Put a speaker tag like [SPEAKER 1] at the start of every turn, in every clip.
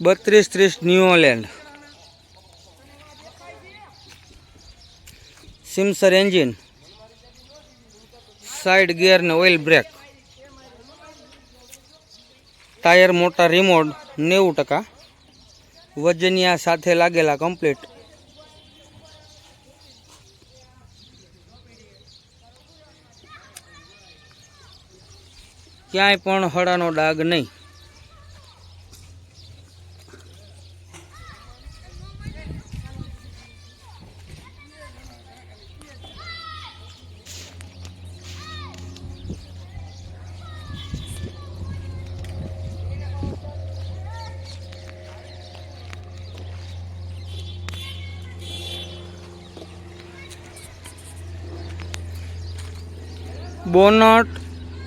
[SPEAKER 1] બત્રીસ ત્રીસ ન્યુઓલેન્ડ સિમસર એન્જિન. સાઇડ ગિયર ને ઓઇલ બ્રેક. ટાયર મોટા રિમોટ નેવું ટકા. વજનિયા સાથે લાગેલા કમ્પ્લીટ. ક્યાંય પણ હળાનો ડાઘ નહીં. બોનટ,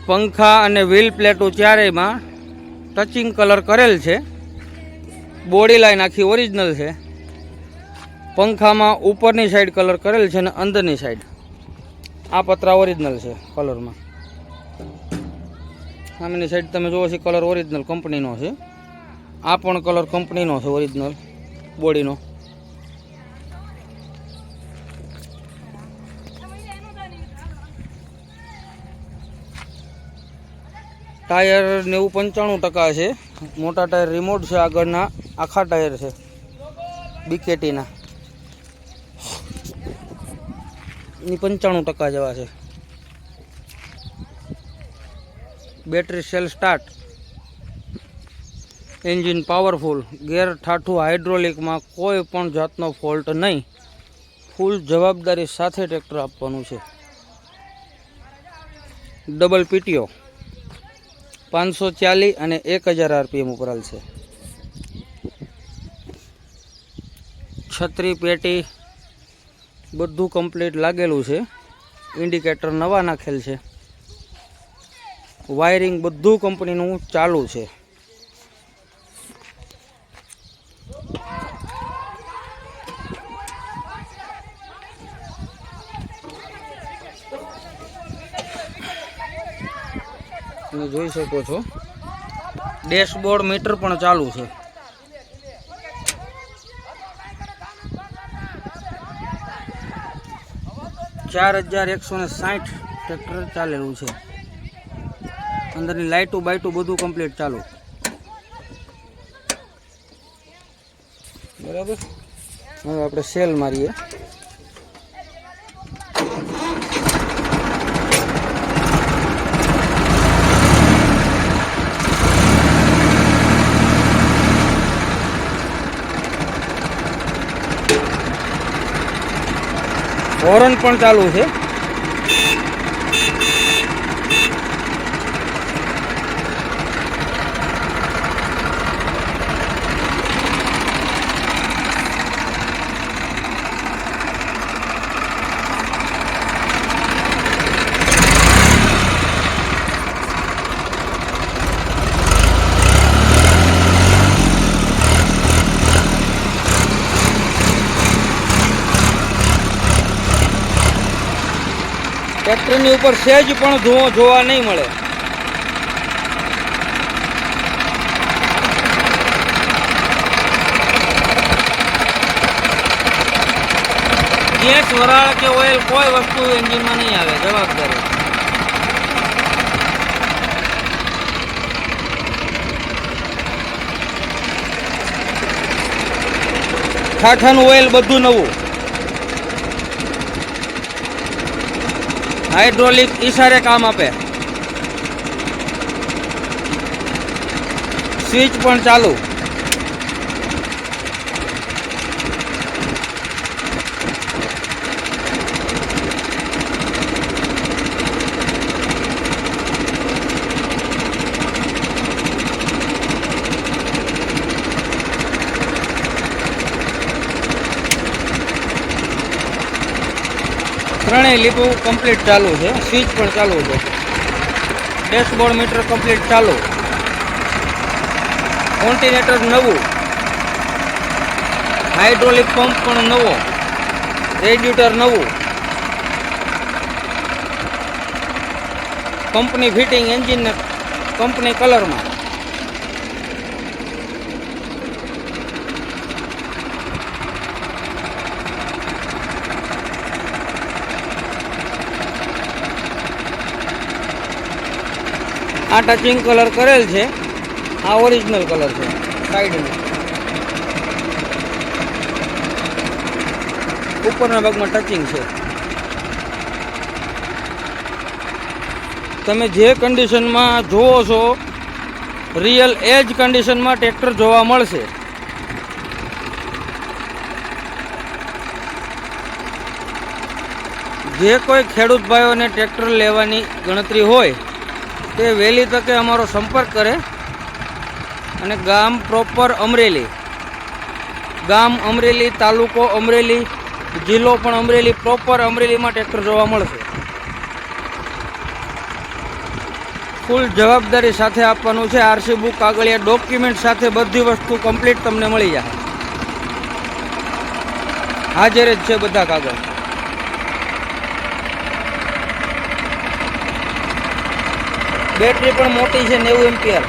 [SPEAKER 1] પંખા અને વ્હીલ પ્લેટો ચારેયમાં ટચિંગ કલર કરેલ છે. બોડી લાઈન આખી ઓરિજિનલ છે. પંખામાં ઉપરની સાઈડ કલર કરેલ છે અને અંદરની સાઈડ. આ પતરા ઓરિજિનલ છે કલરમાં. સામેની સાઈડ તમે જોવો છો કલર ઓરિજિનલ કંપનીનો છે. આ પણ કલર કંપનીનો છે ઓરિજિનલ બોડીનો. ટાયર નેવું પંચાણું ટકા છે. મોટા ટાયર રિમોટ છે આગળના. આખા ટાયર છે. બીકેટીના ની પંચાણું ટકા જેવા છે. Battery cell start engine powerful gear ઠાઠું હાઇડ્રોલિકમાં કોઈ પણ જાતનો ફોલ્ટ નહીં. ફૂલ જવાબદારી સાથે ટ્રેક્ટર આપવાનું છે. ડબલ પીટીઓ પાંચસો ચાલીસ અને એક હજાર આરપીએમ ઉપરાલ છે. છત્રી પેટી બધું કમ્પ્લીટ લાગેલું છે. ઇન્ડિકેટર નવા નાખેલ છે. વાયરિંગ બધું કંપનીનું ચાલુ છે. તમે જોઈ શકો છો. ડેશબોર્ડ મીટર પણ ચાલુ છે. ચાર હજાર એકસો ને સાઠ ટ્રેક્ટર ચાલેલું છે. અંદરની લાઇટું બાઇટું બધું કમ્પ્લીટ ચાલુ. બરાબર? હવે આપણે સેલ મારીએ. હોર્ન પણ ચાલુ છે. ટ્રેક્ટરની ઉપર સેજ પણ ધુઓ જોવા નહીં મળે. ગેસ વરાળ કે ઓઇલ કોઈ વસ્તુ એન્જિનમાં નહીં આવે, જવાબદારી. ઠાઠાનું ઓઇલ બધું નવું. હાઇડ્રોલિક ઇશારે કામ આપે. સ્વિચ પણ ચાલુ. ત્રણેય લીપો કમ્પ્લીટ ચાલુ છે. સ્વિચ પણ ચાલુ છે. ડેશબોર્ડ મીટર કમ્પ્લીટ ચાલુ. કોન્ટિનેટર નવું. હાઇડ્રોલિક પંપ પણ નવો. રેડ્યુટર નવું. કંપની ફિટિંગ એન્જિન કંપની કલરમાં આ ટચિંગ કલર કરેલ છે. આ ઓરિજિનલ કલર છે. સાઈડનો ઉપરના ભાગમાં ટચિંગ છે. તમે જે કન્ડિશનમાં જુઓ છો રિયલ એ જ કન્ડિશનમાં ટ્રેક્ટર જોવા મળશે. જે કોઈ ખેડૂત ભાઈઓને ટ્રેક્ટર લેવાની ગણતરી હોય તે વહેલી તકે અમારો સંપર્ક કરે અને ગામ પ્રોપર અમરેલી. ગામ અમરેલી, તાલુકો અમરેલી, જિલ્લો પણ અમરેલી પ્રોપર અમરેલીમાં ટ્રેક્ટર જોવા મળશે. ફૂલ જવાબદારી સાથે આપવાનું છે. આરસી બુક કાગળિયા ડોક્યુમેન્ટ સાથે બધી વસ્તુ કમ્પ્લીટ તમને મળી જાય. હાજર જ છે બધા કાગળ. બેટરી પણ મોટી છે નેવું એમ્પિયર